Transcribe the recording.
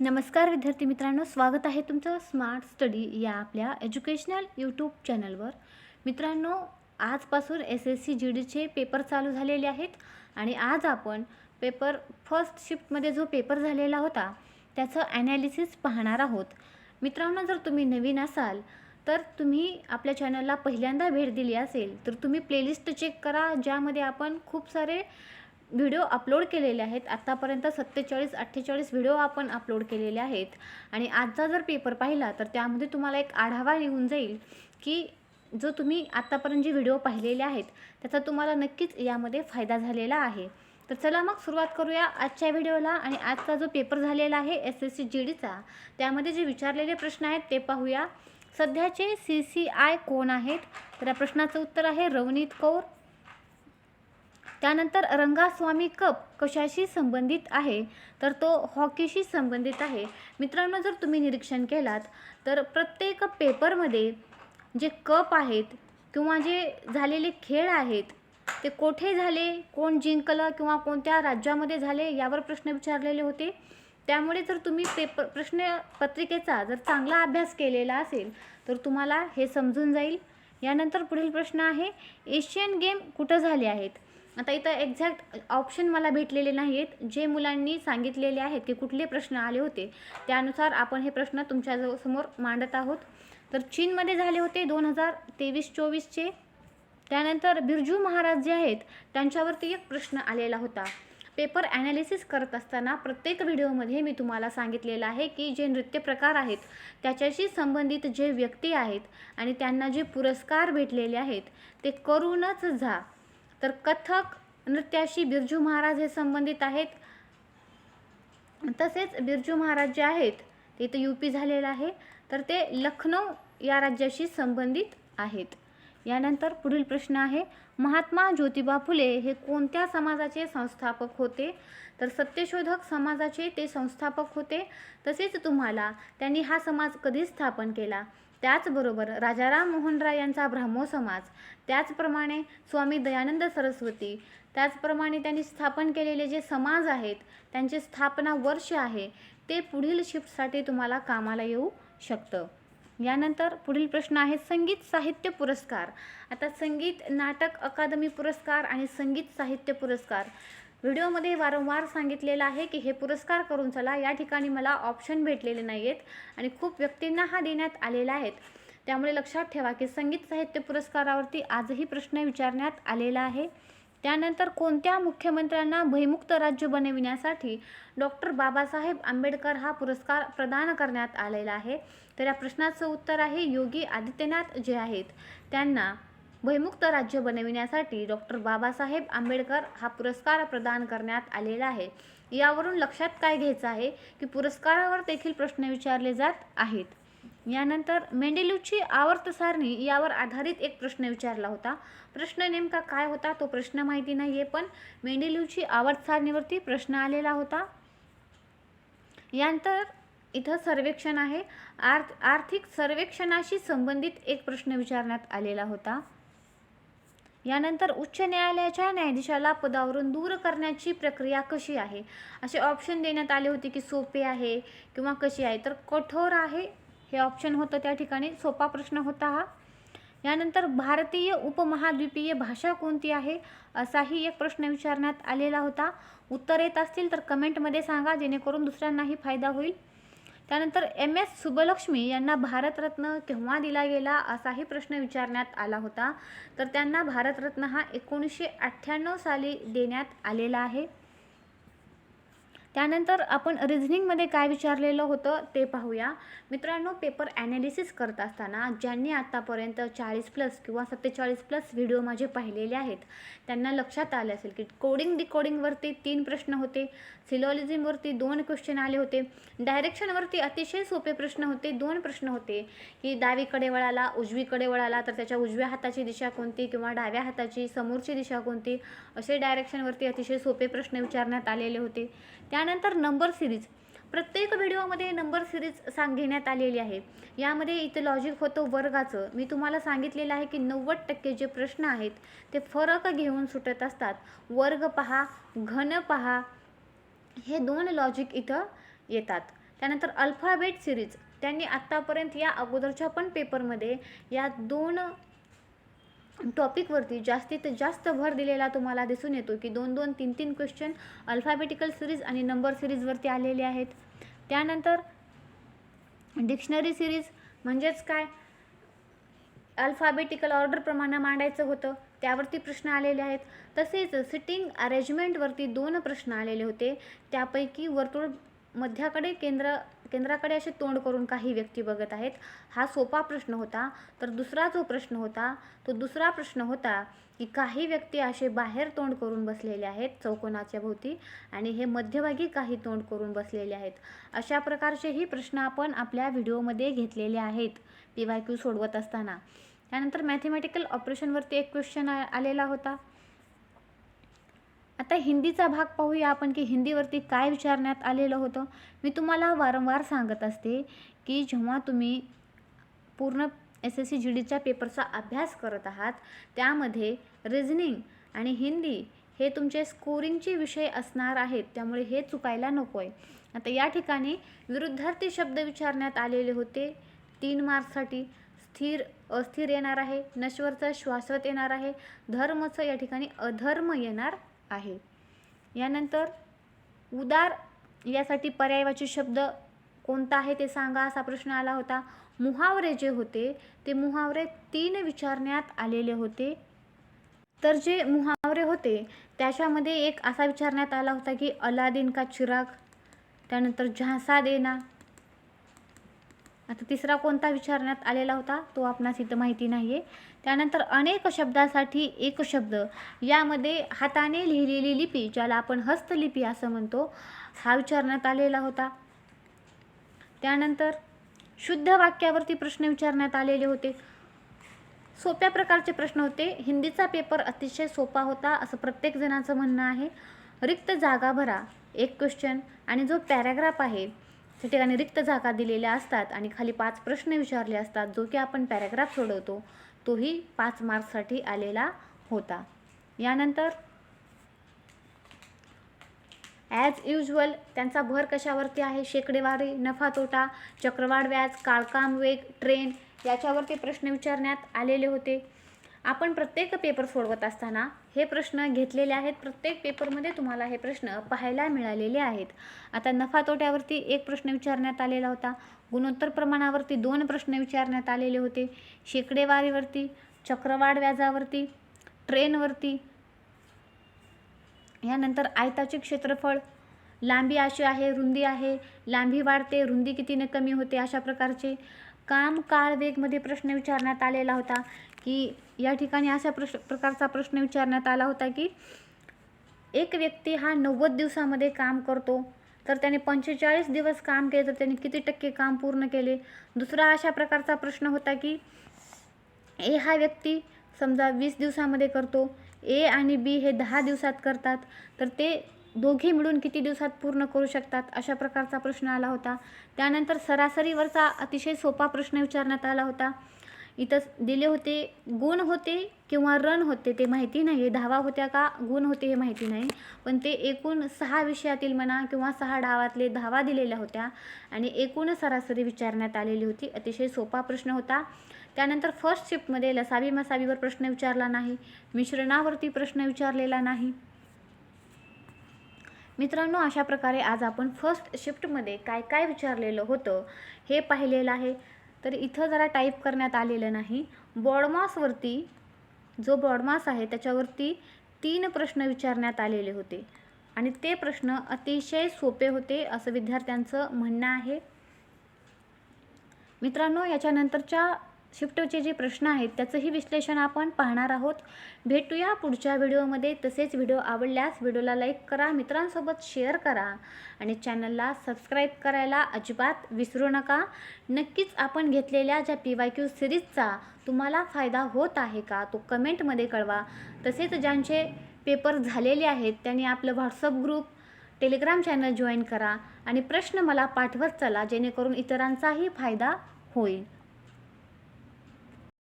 नमस्कार विद्यार्थी मित्रांनो स्वागत आहे तुमचं स्मार्ट स्टडी या आपल्या एज्युकेशनल यूट्यूब चॅनलवर मित्रांनो आजपासून एस एस सी जी डीचे पेपर चालू झालेले आहेत आणि आज आपण पेपर फर्स्ट शिफ्टमध्ये जो पेपर झालेला होता त्याचं ॲनालिसिस पाहणार आहोत. मित्रांनो जर तुम्ही नवीन असाल तर तुम्ही आपल्या चॅनलला पहिल्यांदा भेट दिली असेल तर तुम्ही प्लेलिस्ट चेक करा ज्यामध्ये आपण खूप सारे व्हिडिओ अपलोड केलेले आहेत. आत्तापर्यंत सत्तेचाळीस अठ्ठेचाळीस व्हिडिओ आपण अपलोड केलेले आहेत. आणि आजचा जर पेपर पाहिला तर त्यामध्ये तुम्हाला एक आढावा येऊन जाईल की जो तुम्ही आत्तापर्यंत जे व्हिडिओ पाहिलेले आहेत त्याचा तुम्हाला नक्कीच यामध्ये फायदा झालेला आहे. तर चला मग सुरुवात करूया आजच्या व्हिडिओला. आणि आजचा जो पेपर झालेला आहे एस एस सी जी डीचा त्यामध्ये जे विचारलेले प्रश्न आहेत ते पाहूया. सध्याचे सी सी आय कोण आहेत? तर या प्रश्नाचं उत्तर आहे रवनीत कौर. त्यानंतर रंगास्वामी कप कशाशी संबंधित आहे? तर तो हॉकीशी संबंधित आहे. मित्रांनो जर तुम्ही निरीक्षण केलात तर प्रत्येक पेपरमध्ये जे कप आहेत किंवा जे झालेले खेळ आहेत ते कोठे झाले कोण जिंकलं किंवा कोणत्या राज्यामध्ये झाले यावर प्रश्न विचारलेले होते. त्यामुळे जर तुम्ही पेपर प्रश्न पत्रिकेचा जर चांगला अभ्यास केलेला असेल तर तुम्हाला हे समजून जाईल. यानंतर पुढील प्रश्न आहे एशियन गेम कुठं झाले आहेत? आता इथं एक्झॅक्ट ऑप्शन मला भेटलेले नाही आहेत जे मुलांनी सांगितलेले आहेत की कुठले प्रश्न आले होते त्यानुसार आपण हे प्रश्न तुमच्यासमोर मांडत आहोत. तर चीनमध्ये झाले होते दोन हजार तेवीस चोवीसचे. त्यानंतर बिरजू महाराज जे आहेत त्यांच्यावरती एक प्रश्न आलेला होता. पेपर ॲनालिसिस करत असताना प्रत्येक व्हिडिओमध्ये मी तुम्हाला सांगितलेलं आहे की जे नृत्य प्रकार आहेत त्याच्याशी संबंधित जे व्यक्ती आहेत आणि त्यांना जे पुरस्कार भेटलेले आहेत ते करूनच जा. तर कथक नृत्याशी बिरजू महाराज हे संबंधित आहेत. तसेच बिरजू महाराज जे आहेत ते तर यू पी झालेलं आहे. तर ते लखनौ या राज्याशी संबंधित आहेत. यानंतर पुढील प्रश्न आहे महात्मा ज्योतिबा फुले हे कोणत्या समाजाचे संस्थापक होते? तर सत्यशोधक समाजाचे ते संस्थापक होते. तसेच तुम्हाला त्यांनी हा समाज कधी स्थापन केला? त्याचबरोबर राजाराम मोहन राय यांचा ब्राह्मो समाज त्याचप्रमाणे स्वामी दयानंद सरस्वती त्याचप्रमाणे त्यांनी स्थापन केलेले जे समाज आहेत त्यांचे स्थापना वर्ष आहे ते पुढील शिफ्टसाठी तुम्हाला कामाला येऊ शकतं. यानंतर पुढील प्रश्न आहे संगीत साहित्य पुरस्कार. आता संगीत नाटक अकादमी पुरस्कार आणि संगीत साहित्य पुरस्कार व्हिडिओमध्ये वारंवार सांगितलेलं आहे की हे पुरस्कार करून चला या ठिकाणी मला ऑप्शन भेटलेले नाही आहेत आणि खूप व्यक्तींना हा देण्यात आलेला आहेत त्यामुळे लक्षात ठेवा की संगीत साहित्य पुरस्कारावरती आजही प्रश्न विचारण्यात आलेला आहे. त्यानंतर कोणत्या मुख्यमंत्र्यांना भयमुक्त राज्य बनविण्यासाठी डॉक्टर बाबासाहेब आंबेडकर हा पुरस्कार प्रदान करण्यात आलेला आहे? तर या प्रश्नाचं उत्तर आहे योगी आदित्यनाथ जे आहेत. त्यांना भयमुक्त राज्य बनविण्यासाठी डॉक्टर बाबासाहेब आंबेडकर हा पुरस्कार प्रदान करण्यात आलेला आहे. यावरून लक्षात काय घ्यायचं आहे की पुरस्कारावर देखील प्रश्न विचारले जात आहेत. यानंतर मेंडेलूची आवर्त सारणी यावर आधारित एक प्रश्न विचारला होता. प्रश्न नेमका काय होता? तो प्रश्न माहिती नाही आहे पण मेंडेलूची आवर्त सारणीवरती प्रश्न आलेला होता. यानंतर इथं सर्वेक्षण आहे. आर्थ आर्थिक सर्वेक्षणाशी संबंधित एक प्रश्न विचारण्यात आलेला होता. यानंतर उच्च न्यायालयाच्या न्यायाधीशाला पदावरून दूर करण्याची प्रक्रिया कशी आहे? असे ऑप्शन देण्यात आले होते की सोपे आहे किंवा कशी आहे? तर कठोर आहे हे ऑप्शन होतं त्या ठिकाणी. सोपा प्रश्न होता हा. यानंतर भारतीय उपमहाद्वीपीय भाषा कोणती आहे? असाही एक प्रश्न विचारण्यात आलेला होता. उत्तर येत असतील तर कमेंटमध्ये सांगा जेणेकरून दुसऱ्यांनाही फायदा होईल. त्यानंतर एम एस सुबलक्ष्मी यांना भारतरत्न केव्हा दिला गेला असाही प्रश्न विचारण्यात आला होता. तर त्यांना भारतरत्न हा एकोणीसशे अठ्ठ्याण्णव साली देण्यात आलेला आहे. त्यानंतर आपण रिझनिंगमध्ये काय विचारलेलं होतं ते पाहूया. मित्रांनो पेपर ॲनालिसिस करत असताना ज्यांनी आत्तापर्यंत चाळीस प्लस किंवा सत्तेचाळीस प्लस व्हिडिओ माझे पाहिलेले आहेत त्यांना लक्षात आले असेल की कोडिंग डिकोडिंगवरती तीन प्रश्न होते सिलॉलिझमवरती दोन क्वेश्चन आले होते डायरेक्शनवरती अतिशय सोपे प्रश्न होते दोन प्रश्न होते की डावीकडे वळाला उजवीकडे वळाला तर त्याच्या उजव्या हाताची दिशा कोणती किंवा डाव्या हाताची समोरची दिशा कोणती असे डायरेक्शनवरती अतिशय सोपे प्रश्न विचारण्यात आलेले होते. त्या त्यानंतर नंबर सिरीज. प्रत्येक व्हिडिओमध्ये नंबर सिरीज सांग घेण्यात आलेली आहे. यामध्ये इथं लॉजिक होतं वर्गाचं. मी तुम्हाला सांगितलेलं आहे की नव्वद टक्के जे प्रश्न आहेत ते फरक घेऊन सुटत असतात. वर्ग पहा घन पहा हे दोन लॉजिक इथं येतात. त्यानंतर अल्फाबेट सिरीज त्यांनी आत्तापर्यंत या अगोदरच्या पण पेपरमध्ये या दोन टॉपिकवरती जास्तीत जास्त भर दिलेला तुम्हाला दिसून येतो की दोन दोन तीन तीन क्वेश्चन अल्फाबेटिकल सिरीज आणि नंबर सिरीजवरती आलेले आहेत. त्यानंतर डिक्शनरी सिरीज म्हणजेच काय? अल्फाबेटिकल ऑर्डरप्रमाणे मांडायचं होतं. त्यावरती प्रश्न आलेले आहेत. तसेच सिटिंग अरेंजमेंटवरती दोन प्रश्न आलेले होते. त्यापैकी वर्तुळ मध्याकडे केंद्र केंद्राकडे असे तोंड करून काही व्यक्ती बघत आहेत. हा सोपा प्रश्न होता. तर दुसरा जो प्रश्न होता तो दुसरा प्रश्न होता की काही व्यक्ती असे बाहेर तोंड करून बसलेले आहेत चौकोनाच्या भोवती आणि हे मध्यभागी काही तोंड करून बसलेले आहेत. अशा प्रकारचेही प्रश्न आपण आपल्या व्हिडिओमध्ये घेतलेले आहेत. पी वाय क्यू सोडवत असताना. त्यानंतर मॅथमॅटिकल ऑपरेशनवरती एक क्वेश्चन आलेला होता. आता हिंदीचा भाग पाहूया आपण की हिंदीवरती काय विचारण्यात आलेलं होतं. मी तुम्हाला वारंवार सांगत असते की जेव्हा तुम्ही पूर्ण एस एस सी जी डीच्या पेपरचा अभ्यास करत आहात त्यामध्ये रिझनिंग आणि हिंदी हे तुमचे स्कोरिंगचे विषय असणार आहेत. त्यामुळे हे चुकायला नको आहे आता या ठिकाणी विरुद्धार्थी शब्द विचारण्यात आलेले होते. तीन मार्क्ससाठी स्थिर अस्थिर येणार आहे. नश्वरचं श्वासत येणार आहे. धर्मचं या ठिकाणी अधर्म येणार आहे. यानंतर उदार यासाठी पर्यायवाची शब्द कोणता आहे ते सांगा असा प्रश्न आला होता. मुहावरे जे होते ते मुहावरे तीन विचारण्यात आलेले होते. तर जे मुहावरे होते त्याच्यामध्ये एक असा विचारण्यात आला होता की अलादीन का चिराग त्यानंतर झासा देना आता तिसरा कोणता विचारण्यात आलेला होता तो आपणास इथं माहिती नाही आहे त्यानंतर अनेक शब्दासाठी एक शब्द यामध्ये हाताने लिहिलेली लिपी ज्याला आपण हस्तलिपी असं म्हणतो हा विचारण्यात आलेला होता. त्यानंतर शुद्ध वाक्यावरती प्रश्न विचारण्यात आलेले होते. सोप्या प्रकारचे प्रश्न होते. हिंदीचा पेपर अतिशय सोपा होता असं प्रत्येक जणाचं म्हणणं आहे. रिक्त जागा भरा एक क्वेश्चन आणि जो पॅराग्राफ आहे ठिकाणी रिक्त जागा दिलेल्या असतात आणि खाली पाच प्रश्न विचारले असतात जो की आपण पॅराग्राफ सोडवतो तोही पाच मार्क्ससाठी आलेला होता. यानंतर ॲज युजल त्यांचा भर कशावरती आहे? शेकडेवारी नफा तोटा चक्रवाढ व्याज काळकाम वेग ट्रेन याच्यावरती प्रश्न विचारण्यात आलेले होते. आपण प्रत्येक पेपर सोडवत असताना हे प्रश्न घेतलेले आहेत. प्रत्येक पेपरमध्ये तुम्हाला हे प्रश्न पाहायला मिळालेले आहेत. आता नफा तोट्यावरती एक प्रश्न विचारण्यात आलेला होता. गुणोत्तर प्रमाणावरती दोन प्रश्न विचारण्यात आलेले होते. शेकडेवारीवरती चक्रवाढ व्याजावरती ट्रेनवरती यानंतर आयताचे क्षेत्रफळ लांबी अशी आहे रुंदी आहे लांबी वाढते रुंदी कितीने कमी होते अशा प्रकारचे काम काळ वेगमध्ये प्रश्न विचारण्यात आलेला होता. की या ठिकाणी अशा प्रश्न प्रकारचा प्रश्न विचारण्यात आला होता की एक व्यक्ती हा नव्वद दिवसामध्ये काम करतो तर त्याने पंचेचाळीस दिवस काम केले तर त्याने किती टक्के काम पूर्ण केले? दुसरा अशा प्रकारचा प्रश्न होता की ए हा व्यक्ती समजा वीस दिवसामध्ये करतो ए आणि बी हे दहा दिवसात करतात तर ते दोघे मिळून किती दिवसात पूर्ण करू शकतात? अशा प्रकारचा प्रश्न आला होता. त्यानंतर सरासरीवरचा अतिशय सोपा प्रश्न विचारण्यात आला होता इथं दिले होते गुण होते किंवा रन होते ते माहिती नाही. आहे धावा होत्या का गुण होते हे माहिती नाही. पण ते एकूण सहा विषयातील म्हणा किंवा सहा डावातले धावा दिलेल्या होत्या आणि एकूण सरासरी विचारण्यात आलेली होती. अतिशय सोपा प्रश्न होता. त्यानंतर फर्स्ट शिफ्टमध्ये लसावी मसावीवर प्रश्न विचारला नाही. मिश्रणावरती प्रश्न विचारलेला नाही. मित्रांनो अशा प्रकारे आज आपण फर्स्ट शिफ्टमध्ये काय काय विचारलेलं होतं हे पाहिलेलं आहे. तर इथं जरा टाईप करण्यात आलेलं नाही. बॉडमासवरती जो बॉडमास आहे त्याच्यावरती तीन प्रश्न विचारण्यात आलेले होते. आणि ते प्रश्न अतिशय सोपे होते असं विद्यार्थ्यांचं म्हणणं आहे. मित्रांनो याच्यानंतरच्या शिफ्टचे जे प्रश्न आहेत त्याचंही विश्लेषण आपण पाहणार आहोत. भेटूया पुढच्या व्हिडिओमध्ये. तसेच व्हिडिओ आवडल्यास व्हिडिओला लाईक करा मित्रांसोबत शेअर करा आणि चॅनलला सबस्क्राईब करायला अजिबात विसरू नका. नक्कीच आपण घेतलेल्या ज्या पी वाय क्यू सिरीजचा तुम्हाला फायदा होत आहे का तो कमेंटमध्ये कळवा. तसेच ज्यांचे पेपर झालेले आहेत त्यांनी आपलं WhatsApp group Telegram channel join करा आणि प्रश्न मला पाठवत चला जेणेकरून इतरांचाही फायदा होईल.